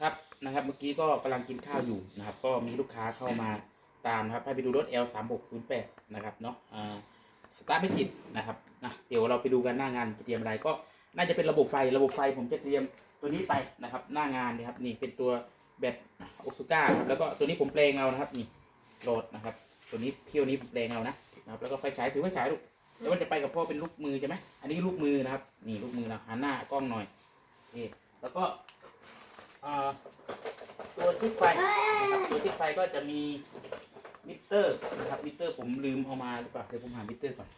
ครับนะครับเมื่อกี้ก็กำลังกินข้าวอยู่นะครับ ก็มีลูกค้าเข้ามาตามนะครับให้ไปดูรถ L 3 6 0 8นะครับเนาะสตาร์ทไม่ติดนะครับนะเดี๋ยวเราไปดูกันหน้างานจะเตรียมอะไรก็น่าจะเป็นระบบไฟระบบไฟผมจะเตรียมตัวนี้ไปนะครับ หน้างานนะครับนี่เป็นตัวแบตโอซูก้าครับแล้วก็ตัวนี้ผมแปลงเอานะครับนี่โหลดนะครับ ตัวนี้เที่ยวนี้แปลงเอานะนะครับ แล้วก็ไฟฉายถือไฟฉายลูกแล้วมันจะไปกับพ่อเป็นลูกมือใช่ไหมอันนี้ลูกมือนะครับ นี่ลูกมือเราหันหน้ากล้องหน่อยโอเคแล้วก็ ตัวทิศไฟนะครับตัวทิศไฟก็จะมีมิเตอร์นะครับมิเตอร์ผมลืมเอามาหรือเปล่าเดี๋ยวผมหามิเตอร์ก่อน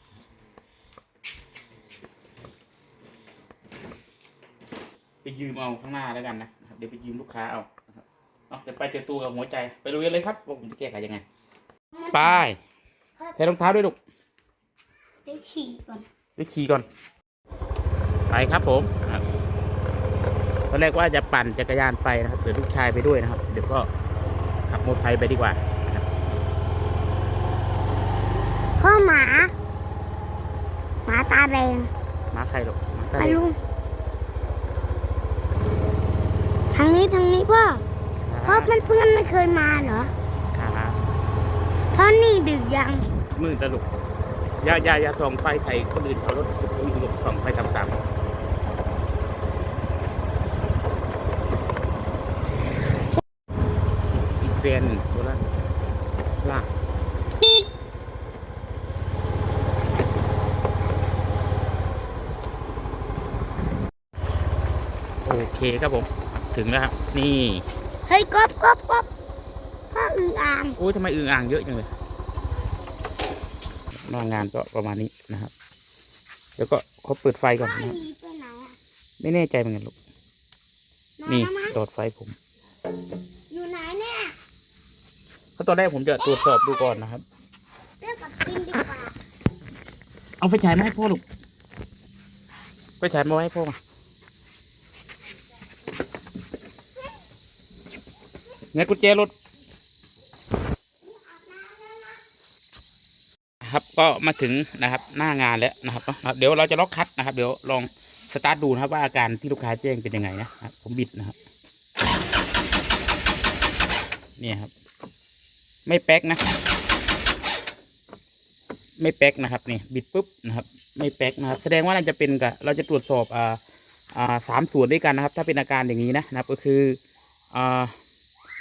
ไปยืมเอาข้างหน้าแล้วกันนะนะครับเดี๋ยวไปยืมลูกค้าเอานะครับเอาเดี๋ยวไปเจอตัวกับหัวใจไปดูกันเลยครับว่าผมจะแก้ไขยังไงไปใส่รองเท้าด้วยลูกได้ขี่ก่อนไปขี่ก่อนไปครับผมครับ ตอนแรกว่าจะปั่นจักรยานไปนะครับเดี๋ยวลูกชายไปด้วยนะครับ เดี๋ยวก็ขับมอเตอร์ไซค์ไปดีกว่านะครับพ่อหมา หมาตาแดงมาใครหรอกมาใครมาลุงทางนี้ทางนี้พ่อพ่อเพื่อนเพื่อนๆไม่เคยมาเหรอขาพ่อนี่ดึกยังมือตลกอย่าอย่าอย่าส่องไฟใส่คนอื่นเขารถคนอื่นก็ส่องไฟตามๆ เรียนตัวละลากโอเคครับผม ถึงแล้วครับ นี่ เฮ้ยกบกบกบพ่ออึ่งอ่างโอ้ยทำไมอึ่งอ่างเยอะจังเลยน้างานก็ประมาณนี้นะครับ แล้วก็เขาเปิดไฟก่อนนะไไม่แน่ใจเหมือนกันลูก นี่แล้วมั้งหลอดไฟผม เพราะตอนแรกผมจะตรวจสอบดูก่อนนะครับเรียกกับกินดีกว่าเอาไฟฉายมาให้พ่อลูกไฟฉายมาไว้ให้พ่อมาไงกุญแจรถครับก็มาถึงนะครับหน้างานแล้วนะครับเนาะเดี๋ยวเราจะล็อกคัดนะครับ เดี๋ยวลองสตาร์ทดูนะครับว่าอาการที่ลูกค้าแจ้งเป็นยังไงนะครับผมบิดนะครับ เนี่ยครับ ไม่แป๊กนะ ไม่แป๊กนะครับนี่บิดปุ๊บนะครับ ไม่แป๊กนะครับแสดงว่าน่าจะเป็นกับเราจะตรวจสอบอ่าอ่าสามส่วนด้วยกันนะครับ ถ้าเป็นอาการอย่างนี้นะนะครับ ก็คืออ่า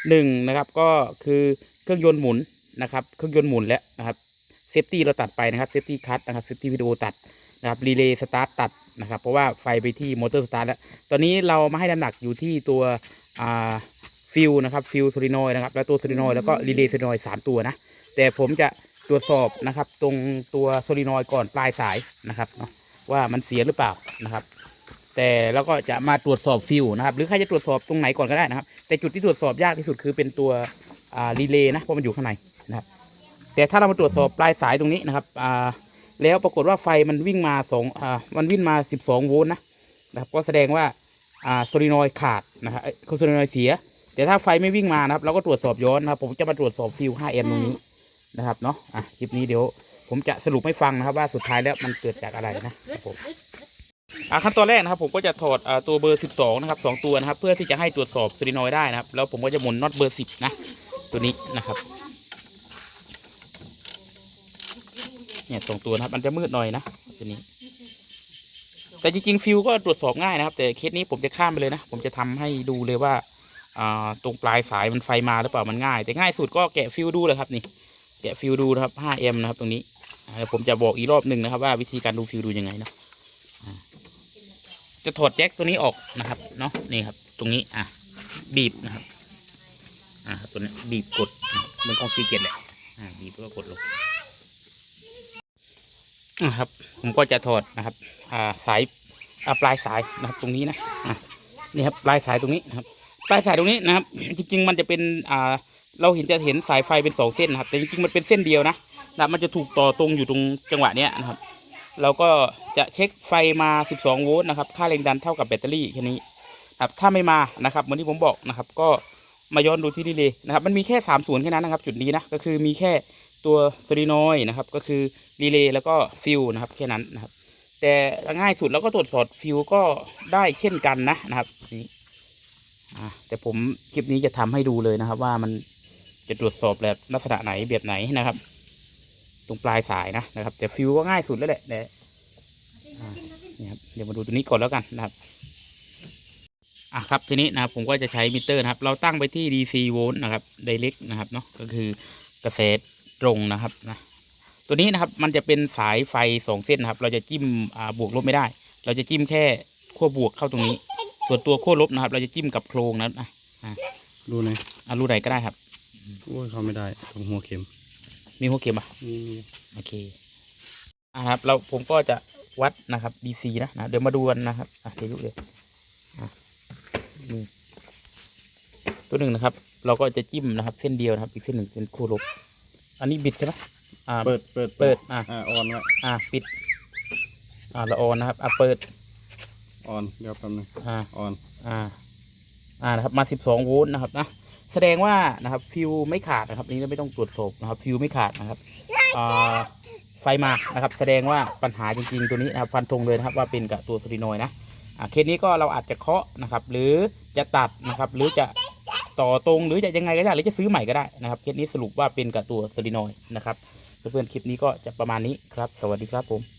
หนึ่งนะครับก็คือเครื่องยนต์หมุนนะครับ เครื่องยนต์หมุนแล้วนะครับเซฟตี้เราตัดไปนะครับเซฟตี้คัตนะครับเซฟตี้วิดีโอตัดนะครับรีเลย์สตาร์ทตัดนะครับ เพราะว่าไฟไปที่มอเตอร์สตาร์ทแล้ว ตอนนี้เรามาให้น้ำหนักอยู่ที่ตัวอ่า ฟิลนะครับฟิลโซลินอยนะครับ แล้วตัวโซลินอยแล้วก็รีเลย์โซลินอยสามตัวนะ แต่ผมจะตรวจสอบนะครับ ตรงตัวโซลินอยด์ก่อนปลายสายนะครับเนาะว่ามันเสียหรือเปล่านะครับ แต่แล้วก็จะมาตรวจสอบฟิวนะครับ หรือใครจะตรวจสอบตรงไหนก่อนก็ได้นะครับ แต่จุดที่ตรวจสอบยากที่สุดคือเป็นตัวอ่ารีเลย์นะเพราะมันอยู่ข้างในนะครับ แต่ถ้าเรามาตรวจสอบปลายสายตรงนี้นะครับอ่าแล้วปรากฏว่าไฟมันวิ่งมาสองอ่ามันวิ่งมา 12 โวลต์นะนะครับก็แสดงว่าอ่าโซลินอยด์ขาดนะครับเอ้ยโซลินอยด์เสีย แต่ถ้าไฟไม่วิ่งมานะครับ เราก็ตรวจสอบย้อนนะครับ ผมจะมาตรวจสอบฟิว5แอมป์ตรงนี้นะครับเนาะอะคลิปนี้เดี๋ยว ผมจะสรุปให้ฟังนะครับ ว่าสุดท้ายแล้วมันเกิดจากอะไรนะครับผมอะขั้นตอนแรกนะครับ ผมก็จะถอดอ่าตัวเบอร์ 12 นะครับสองตัวนะครับ เพื่อที่จะให้ตรวจสอบโซลินอยด์ได้นะครับ แล้วผมก็จะหมุนน็อตเบอร์ 10 นะ ตัวนี้นะครับเนี่ยสองตัวนะครับ มันจะมืดหน่อยนะตัวนี้ แต่จริงๆฟิวก็ตรวจสอบง่ายนะครับ แต่เคสนี้ผมจะข้ามไปเลยนะ ผมจะทำให้ดูเลยว่าอ่า ตรงปลายสายมันไฟมาหรือเปล่ามันง่าย แต่ง่ายสุดก็แกะฟิวดูเลยครับนี่แกะฟิวดูนะครับ 5M นะครับตรงนี้เดี๋ยวผมจะบอกอีกรอบหนึ่งนะครับ ว่าวิธีการดูฟิวดูยังไงเนาะจะถอดแจ็คตัวนี้ออกนะครับเนาะนี่ครับ ตรงนี้อะบีบนะครับอ่าครับตัวนี้บีบกดเหมันของซีเกตแหละอ่าบีบแล้วก็กดลงนะครับผมก็จะถอดนะครับ อ่าสายอ่าปลายสายนะครับตรงนี้นะอะนี่ครับปลายสายตรงนี้นะครับ ปลายสายตรงนี้นะครับ จริงๆ มันจะเป็นอ่าเราเห็นจะเห็นสายไฟเป็นสองเส้นนะครับ แต่จริงๆมันเป็นเส้นเดียวนะนะมันจะถูกต่อตรงอยู่ตรงจังหวะเนี้ยนะครับ เราก็จะเช็คไฟมา 12 โวลต์นะครับ ค่าแรงดันเท่ากับแบตเตอรี่แค่นี้นครับถ้าไม่มานะครับเหมือนที่ผมบอกนะครับ ก็มาย้อนดูที่รีเลย์นะครับ มันมีแค่3ส่วนแค่นั้นนะครับ จุดนี้นะก็คือมีแค่ตัวโซลินอยด์นะครับ ก็คือรีเลย์แล้วก็ฟิวนะครับแค่นั้นนะครับ แต่ง่ายสุดแล้วก็ตรวจสอบฟิวก็ได้เช่นกันนะนะครับนี่ อะแต่ผมคลิปนี้จะทำให้ดูเลยนะครับ ว่ามันจะตรวจสอบแบบลักษณะไหนแบบไหนนะครับ ตรงปลายสายนะนะครับ แต่ฟิวก็ง่ายสุดแล้วแหละเนี่ยนี่ครับเดี๋ยวมาดูตัวนี้ก่อนแล้วกันนะครับอะครับทีนี้นะครับผมก็จะใช้มิเตอร์นะครับ เราตั้งไปที่ DC โวลต์นะครับ direct นะครับเนาะก็คือกระแสตรงนะครับนะตัวนี้นะครับมันจะเป็นสายไฟสองเส้นนะครับ เราจะจิ้มอ่าบวกลบไม่ได้ เราจะจิ้มแค่ขั้วบวกเข้าตรงนี้ ส่วนตัวขั้วลบนะครับ เราจะจิ้มกับโครงนะอะดูหน่อยอะรูไหนก็ได้ครับโอ้ยเขาไม่ได้ตรงหัวเข็มมีหัวเข็มอะนี่โอเคอะครับ เราผมก็จะวัดนะครับ DC นะนะเดี๋ยวมาดูกันนะครับอะเดี๋ยวดูเลยอะนี่ตัวหนึ่งนะครับ เราก็จะจิ้มนะครับ เส้นเดียวนะครับ อีกเส้นหนึ่งเป็นขั้วลบอันนี้บิดใช่ไหมอ่าเปิดเปิดเปิดอะอ่าออนไว้อ่าปิด อ่าละออนนะครับ อ่าเปิด ออนเดี๋ยวแป๊บนึงอ่าออนอ่าอ่านะครับมา 12 โวลต์นะครับนะแสดงว่านะครับฟิวไม่ขาดนะครับอันนี้เราไม่ต้องตรวจสอบนะครับฟิวไม่ขาดนะครับอ่าไฟมานะครับ แสดงว่าปัญหาจริงๆตัวนี้นะครับฟันธงเลยนะครับว่าเป็นกับตัวโซลินอยด์นะอ่าเคสนี้ก็เราอาจจะเคาะนะครับ หรือจะตัดนะครับ หรือจะต่อตรงหรือจะยังไงก็ได้หรือจะซื้อใหม่ก็ได้นะครับ เคสนี้สรุปว่าเป็นกับตัวโซลินอยด์นะครับเพื่อนๆคลิปนี้ก็จะประมาณนี้ครับ สวัสดีครับผม